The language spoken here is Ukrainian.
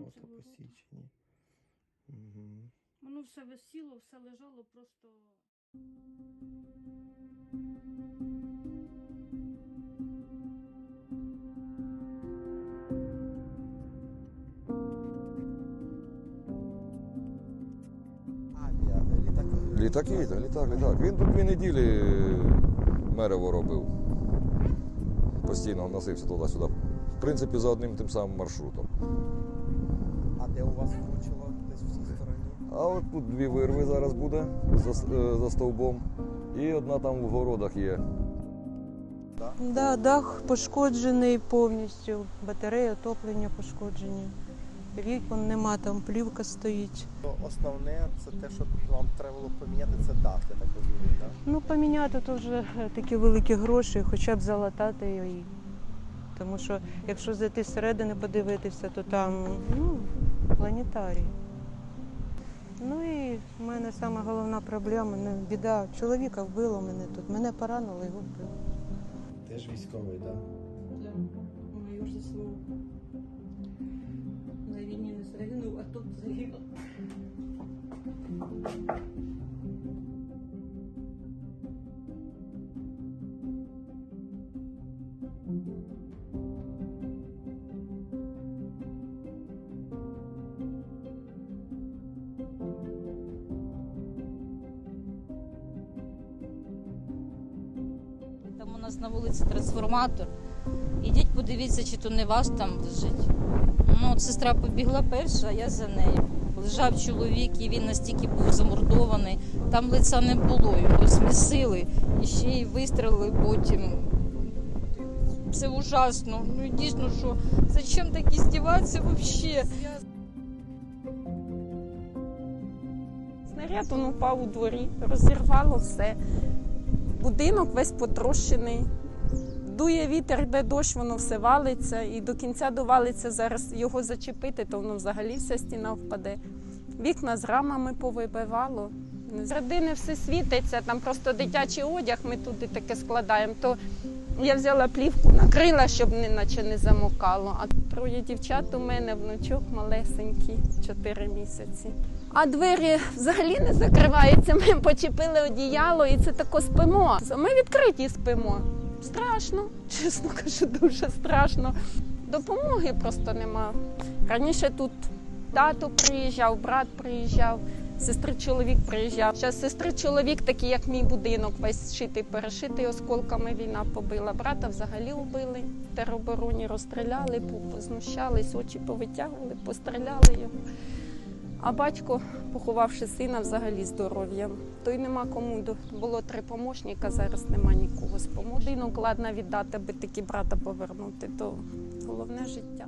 Ото було. посічені. Угу. Воно все висіло, все лежало просто. Літак. Літаки, так, літак, літак. Він тут дві неділі мерево робив. Постійно носився туди-сюди. В принципі, за одним тим самим маршрутом. А вас влучило десь в цій стороні? А от тут дві вирви зараз буде за, е, за стовбом. І одна там в городах є. Да, дах пошкоджений повністю, батарея отоплення пошкоджені. Вікон нема, там плівка стоїть. Основне це те, що вам треба було поміняти, це дах, я так розумію, так? Ну, поміняти то вже такі великі гроші, хоча б залатати її. Тому що якщо зайти зсередини подивитися, то там ну, планетарій. Ну і в мене саме головна проблема, ну, біда. Чоловіка вбило мене тут. Мене поранило, і вбило. Теж військовий, так? Майор ЗСУ. На війні не загинув, нас на вулиці трансформатор. Ідіть, подивіться, чи то не ваш там лежить. Ну, от сестра побігла перша, а я за нею. Лежав чоловік, і він настільки був замордований. Там лиця не було, його змісили. І ще й вистрелили потім. Це ужасно. Ну дійсно, що зачем такі здіватися взагалі? Снаряд упав у дворі, розірвало все. Будинок весь потрощений. Дує вітер, йде дощ, воно все валиться, і до кінця довалиться зараз його зачепити, то воно взагалі вся стіна впаде. Вікна з рамами повибивало. З родини все світиться, там просто дитячий одяг, ми туди таке складаємо. То я взяла плівку, накрила, щоб не, наче не замокало. Троє дівчат у мене, внучок малесенький, 4 місяці. А двері взагалі не закриваються. Ми почепили одіяло і це тако спимо. Ми відкриті спимо. Страшно, чесно кажу, дуже страшно. Допомоги просто нема. Раніше тут тато приїжджав, брат приїжджав, сестри чоловік приїжджав. Зараз сестри чоловік, такий як мій будинок, весь шитий, перешитий осколками війна побила. Брата взагалі вбили. Теробороні розстріляли, знущались, очі повитягували, постріляли його. А батько, поховавши сина, взагалі здоров'ям. То й нема кому. Було три помощника, зараз нема нікого з Будинок ладна віддати, аби таки брата повернути. То головне життя.